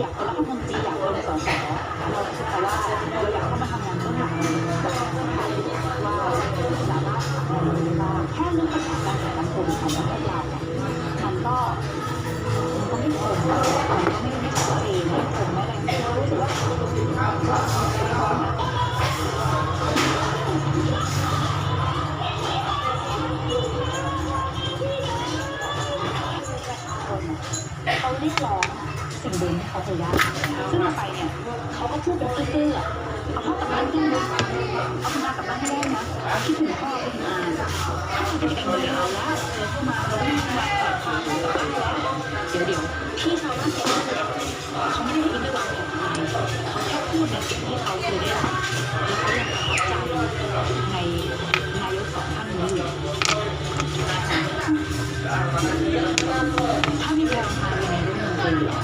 อยากเป็นรัฐมนตรีอยากเป็นสสเราคิดแต่ว่าเราอยากเข้ามาทำงานเบื้องหลังแล้วก็เพื่อไทยว่าสามารถทำได้แค่เรื่องปัญหาการแต่งสังคมของประเทศเรามันก็มันไม่ผคงมันไม่ไม่ชัเจนไม่คงไม่แรงเรอรู้สึกว่าเขาเรีร้อง สิ่งเดิมที่เขาเคยได้ซึ่งเราไปเนี่ยเขาก็พูดแบบซื่อๆเอาพ่อกลับบ้านได้อเอาคุณอากลับบ้านให้ได้นะคิดถึงพ่อคุณอาถ้าคุณเป็นคนเอาละเดิเข้ามาเราไม่มีความปลอดภัยบบ้านแล้วเดี๋ยวเดี๋ยวพี่ชาวบ้านแกเขาไม่ได้อินด้วยความปลอดภัเขาแค่พูดในสิ่งที่เขาเคยได้แล้วเขายังประทับใจในนายกสองท่านนี้อยู่ถ้ามีเวลามาในรื่องนี้